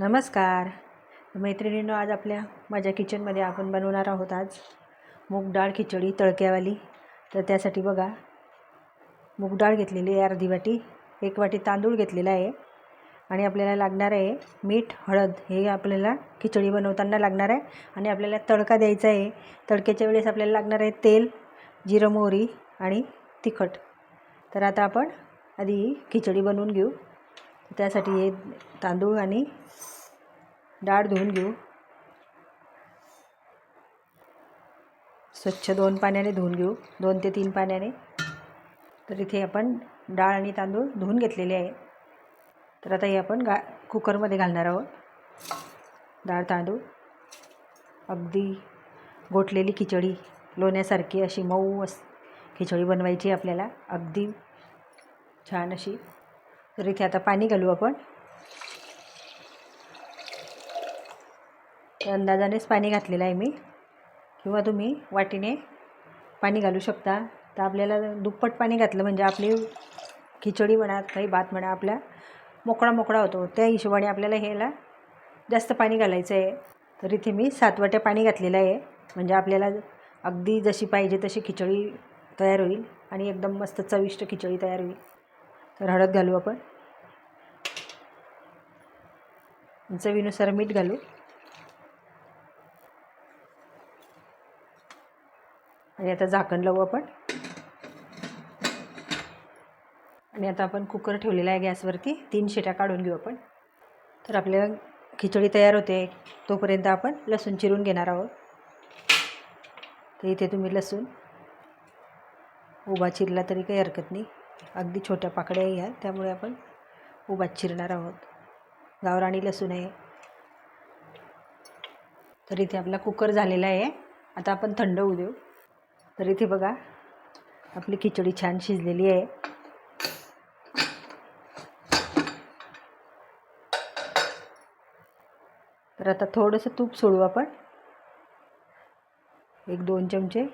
नमस्कार. मैत्रिणींनो आज आपल्या माझ्या किचनमध्ये आपण बनवणार आहोत आज मूग डाळ खिचडी तळक्यावाली. तर त्यासाठी बघा मूग डाळ घेतलेली आहे अर्धी वाटी एक वाटी तांदूळ घेतलेला आहे आणि आपल्याला लागणार आहे मीठ हळद हे आपल्याला खिचडी बनवताना लागणार आहे आणि आपल्याला तडका द्यायचा आहे. तडक्याच्या वेळेस आपल्याला लागणार आहे तेल जिरं मोहरी आणि तिखट. तर आता आपण आधी खिचडी बनवून घेऊ. त्यासाठी हे तांदूळ आणि डाळ धुवून घेऊ. स्वच्छ दोन पाण्याने धुवून घेऊ. दोन ते तीन पाण्याने. तर इथे आपण डाळ आणि तांदूळ धुवून घेतलेले आहे. तर आता हे आपण गा कुकरमध्ये घालणार आहोत. डाळ तांदूळ. अगदी गोठलेली खिचडी लोण्यासारखी अशी मऊ अस खिचडी बनवायची आपल्याला. अगदी छान अशी तर इथे आता पाणी घालू आपण. अंदाजानेच पाणी घातलेलं आहे मी. किंवा तुम्ही वाटीने पाणी घालू शकता. तर आपल्याला दुप्पट पाणी घातलं म्हणजे आपली खिचडी म्हणा काही भात म्हणा आपला मोकळा मोकळा होतो. त्या हिशोबाने आपल्याला ह्याला जास्त पाणी घालायचं आहे. तर इथे मी सात वाट्या पाणी घातलेलं आहे. म्हणजे आपल्याला अगदी जशी पाहिजे तशी खिचडी तयार होईल आणि एकदम मस्त चविष्ट खिचडी तयार होईल. तर हळद घालू आपण. चवीनुसार मीठ घालू. आणि आता झाकण लावू आपण. आणि आता आपण कुकर ठेवलेला आहे गॅसवरती. तीन शिट्या काढून घेऊ आपण. तर आपल्या खिचडी तयार होते. तोपर्यंत आपण लसूण चिरून घेणार आहोत. तर इथे तुम्ही लसूण उभा चिरला तरी काही हरकत नाही. अगदी छोट्या पाकड्या घ्या. त्यामुळे आपण उभा चिरणार आहोत. गावराणी लसूण आहे. तर इथे आपला कुकर झालेला आहे. आता आपण थंड होऊ देऊ. तर इथे बघा आपली खिचडी छान शिजलेली आहे. तर आता थोडंसं तूप सोडू आपण. एक दोन चमचे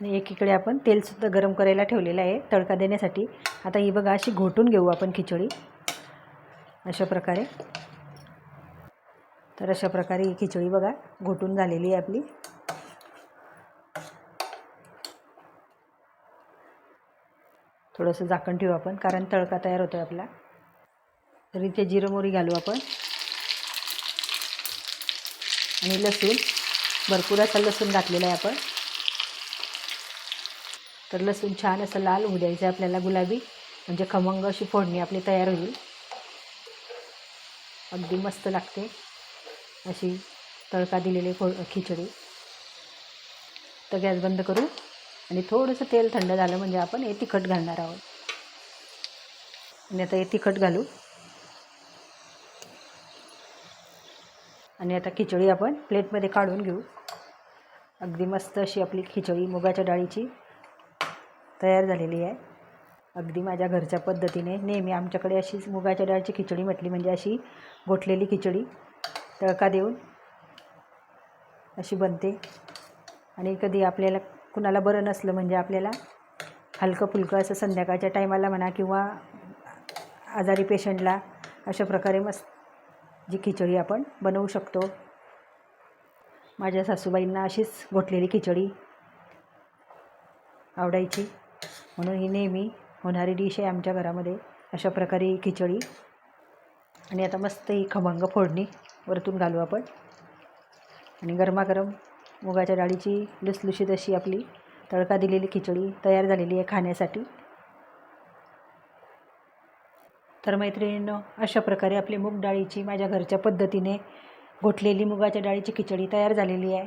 आणि एकीकडे आपण तेलसुद्धा गरम करायला ठेवलेलं आहे तडका देण्यासाठी. आता ही बघा अशी घोटून घेऊ आपण खिचडी. अशा प्रकारे. तर अशा प्रकारे ही खिचडी बघा घोटून झालेली आहे आपली. थोडंसं झाकण ठेवू आपण कारण तडका तयार होतो आपला. तर इथे जिरं मोरी घालू आपण. आणि लसूण भरपूर असा लसूण घातलेला आहे आपण. तर लसूण छान असं लाल होऊ द्यायचं आहे आपल्याला गुलाबी. म्हणजे खमंग अशी फोडणी आपली तयार होईल. अगदी मस्त लागते. अशी तडका दिलेली फो खिचडी. तर गॅस बंद करू. आणि थोडंसं तेल थंड झालं म्हणजे आपण हे तिखट घालणार आहोत. आणि आता हे तिखट घालू. आणि आता खिचडी आपण प्लेटमध्ये काढून घेऊ. अगदी मस्त अशी आपली खिचडी मुगाच्या डाळीची. तयार झालेली आहे. अगदी माझ्या घरच्या पद्धतीने. नेहमी आमच्याकडे अशीच मुगाच्या डाळची खिचडी म्हटली म्हणजे अशी गोठलेली खिचडी. तळका देऊन अशी बनते. आणि कधी आपल्याला कुणाला बरं नसलं म्हणजे आपल्याला हलकं फुलकं असं संध्याकाळच्या टायमाला म्हणा किंवा आजारी पेशंटला अशा प्रकारे मस्त जी खिचडी आपण बनवू शकतो. माझ्या सासूबाईंना अशीच घोटलेली खिचडी आवडायची. म्हणून ही नेहमी होणारी डिश आहे आमच्या घरामध्ये. अशा प्रकारे खिचडी. आणि आता मस्त ही खमंग फोडणी वरतून घालू आपण. आणि गरमागरम मुगाच्या डाळीची लुसलुशीत अशी आपली तडका दिलेली खिचडी तयार झालेली आहे खाण्यासाठी. तर मैत्रिणींनो अशा प्रकारे आपली मूग डाळीची माझ्या घरच्या पद्धतीने घोटलेली मुगाच्या डाळीची खिचडी तयार झालेली आहे.